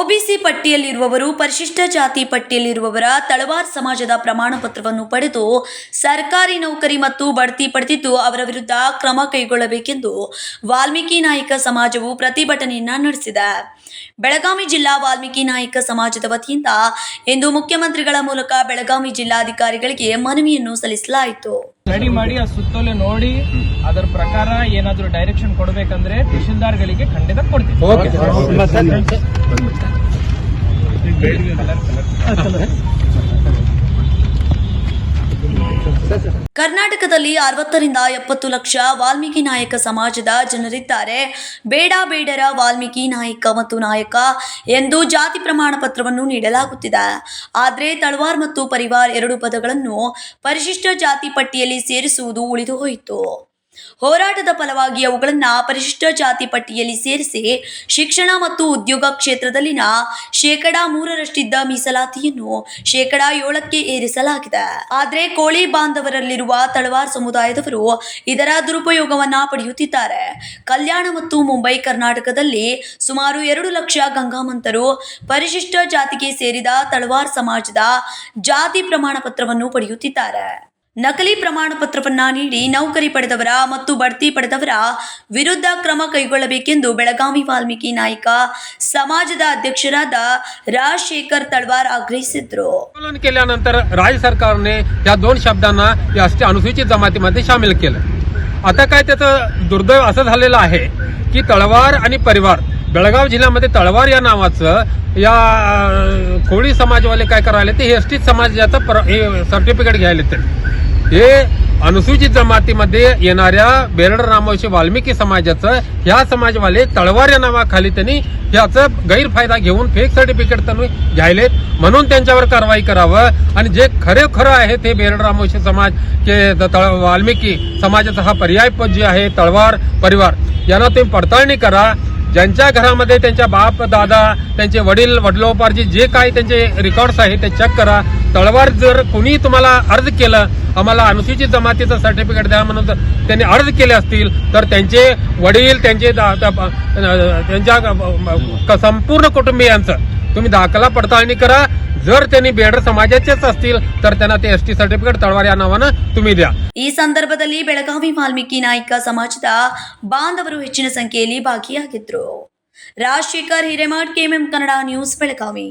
OBC ಪಟ್ಟಿಯಲ್ಲಿರುವವರು ಪರಿಶಿಷ್ಟ ಜಾತಿ ಪಟ್ಟಿಯಲ್ಲಿರುವವರ ತಳವಾರ್ ಸಮಾಜದ ಪ್ರಮಾಣ ಪತ್ರವನ್ನು ಪಡೆದು ಸರ್ಕಾರಿ ನೌಕರಿ ಮತ್ತು ಬಡ್ತಿ ಪಡೆದಿದ್ದು ಅವರ ವಿರುದ್ಧ ಕ್ರಮ ಕೈಗೊಳ್ಳಬೇಕೆಂದು ವಾಲ್ಮೀಕಿ ನಾಯಕ ಸಮಾಜವು ಪ್ರತಿಭಟನೆಯನ್ನ ನಡೆಸಿದೆ. ಬೆಳಗಾವಿ ಜಿಲ್ಲಾ ವಾಲ್ಮೀಕಿ ನಾಯಕ ಸಮಾಜದ ವತಿಯಿಂದ ಇಂದು ಮುಖ್ಯಮಂತ್ರಿಗಳ ಮೂಲಕ ಬೆಳಗಾವಿ ಜಿಲ್ಲಾಧಿಕಾರಿಗಳಿಗೆ ಮನವಿಯನ್ನು ಸಲ್ಲಿಸಲಾಯಿತು. ಸ್ಟಡಿ ಮಾಡಿ ಆ ಸುತ್ತೋಲೆ ನೋಡಿ ಅದರ ಪ್ರಕಾರ ಏನಾದರೂ ಡೈರೆಕ್ಷನ್ ಕೊಡಬೇಕಂದ್ರೆ ತಹಶೀಲ್ದಾರ್ಗಳಿಗೆ ಖಂಡಿತ ಕೊಡ್ತೀವಿ. ಕರ್ನಾಟಕದಲ್ಲಿ ಅರವತ್ತರಿಂದ ಎಪ್ಪತ್ತು ಲಕ್ಷ ವಾಲ್ಮೀಕಿ ನಾಯಕ ಸಮಾಜದ ಜನರಿದ್ದಾರೆ. ಬೇಡ ಬೇಡರ ವಾಲ್ಮೀಕಿ ನಾಯಕ ಮತ್ತು ನಾಯಕ ಎಂದು ಜಾತಿ ಪ್ರಮಾಣ ಪತ್ರವನ್ನು ನೀಡಲಾಗುತ್ತಿದೆ. ಆದರೆ ತಳವಾರ್ ಮತ್ತು ಪರಿವಾರ್ ಎರಡು ಪದಗಳನ್ನು ಪರಿಶಿಷ್ಟ ಜಾತಿ ಪಟ್ಟಿಯಲ್ಲಿ ಸೇರಿಸುವುದು ಉಳಿದು ಹೋಯಿತು. ಹೋರಾಟದ ಫಲವಾಗಿ ಅವುಗಳನ್ನ ಪರಿಶಿಷ್ಟ ಜಾತಿ ಪಟ್ಟಿಯಲ್ಲಿ ಸೇರಿಸಿ ಶಿಕ್ಷಣ ಮತ್ತು ಉದ್ಯೋಗ ಕ್ಷೇತ್ರದಲ್ಲಿನ ಶೇಕಡಾ ಮೂರರಷ್ಟಿದ್ದ ಮೀಸಲಾತಿಯನ್ನು ಶೇಕಡಾ ಏಳಕ್ಕೆ ಏರಿಸಲಾಗಿದೆ. ಆದರೆ ಕೋಳಿ ಬಾಂಧವರಲ್ಲಿರುವ ತಳವಾರ್ ಸಮುದಾಯದವರು ಇದರ ದುರುಪಯೋಗವನ್ನ ಪಡೆಯುತ್ತಿದ್ದಾರೆ. ಕಲ್ಯಾಣ ಮತ್ತು ಮುಂಬೈ ಕರ್ನಾಟಕದಲ್ಲಿ ಸುಮಾರು ಎರಡು ಲಕ್ಷ ಗಂಗಾಮಂತರು ಪರಿಶಿಷ್ಟ ಜಾತಿಗೆ ಸೇರಿದ ತಳವಾರ್ ಸಮಾಜದ ಜಾತಿ ಪ್ರಮಾಣ ಪತ್ರವನ್ನು ಪಡೆಯುತ್ತಿದ್ದಾರೆ. ನಕಲಿ ಪ್ರಮಾಣ ಪತ್ರವನ್ನ ನೀಡಿ ನೌಕರಿ ಪಡೆದವರ ಮತ್ತು ಬಡ್ತಿ ಪಡೆದವರ ವಿರುದ್ಧ ಕ್ರಮ ಕೈಗೊಳ್ಳಬೇಕೆಂದು ಬೆಳಗಾವಿ ವಾಲ್ಮೀಕಿ ನಾಯಕ ಸಮಾಜದ ಅಧ್ಯಕ್ಷರಾದ ರಾಜಶೇಖರ್ तळवार ಆಗ್ರಹಿಸಿದ್ರು आंदोलन केल्यानंतर राज्य सरकारने या दोन शब्दांना या अष्ट अनुसूचित जमातीमध्ये सामील केलं आता काय त्याचं दुर्दैव असं झालेलं आहे की तळवार आणि परिवार बेळगाव जिल्ह्यामध्ये तळवार या नावाचं या कोळी समाजवाले काय करायला ते एस टी समाजाचं पर- सर्टिफिकेट घ्यायला ते हे अनुसूचित जमातीमध्ये येणाऱ्या बेरड रामवशी वाल्मिकी समाजाचं ह्या समाजवाले तळवार या नावाखाली त्यांनी ह्याचा गैरफायदा घेऊन फेक सर्टिफिकेट त्यांनी घ्यायलेत म्हणून त्यांच्यावर कारवाई करावं. आणि जे खरे खरं आहे ते बेरड रामवशी समाज के तळ- वाल्मिकी समाजाचा हा पर्याय जे आहे तळवार परिवार. यांना तुम्ही पडताळणी करा. ज्यांच्या घरामध्ये त्यांच्या बाप दादा त्यांचे वडील वडिलोपार्जी जे काही त्यांचे रेकॉर्ड्स आहेत ते चेक करा. तळवार जर कोणी तुम्हाला अर्ज केलं आम्हाला अनुसूचित जमातीचं सर्टिफिकेट द्या म्हणून जर त्यांनी अर्ज केले असतील तर त्यांचे वडील त्यांचे दा- त्यांच्या संपूर्ण कुटुंबियांचं तुम्ही दाखला पडताळणी करा. जर त्यांनी बेडर समाजाचेच असतील तर त्यांना ते एस टी सर्टिफिकेट तळवार या नावानं तुम्ही द्या ಈ ಸಂದರ್ಭದಲ್ಲಿ ಬೆಳಗಾವಿ ವಾಲ್ಮೀಕಿ ನಾಯಕ ಸಮಾಜದ ಬಾಂಧವರು ಹೆಚ್ಚಿನ ಸಂಖ್ಯೆಯಲ್ಲಿ ಭಾಗಿಯಾಗಿದ್ರು ರಾಜಶೇಖರ್ ಹಿರೇಮಠ್ ಕೆಎಂಎಂ ಕನ್ನಡ ನ್ಯೂಸ್ ಬೆಳಗಾವಿ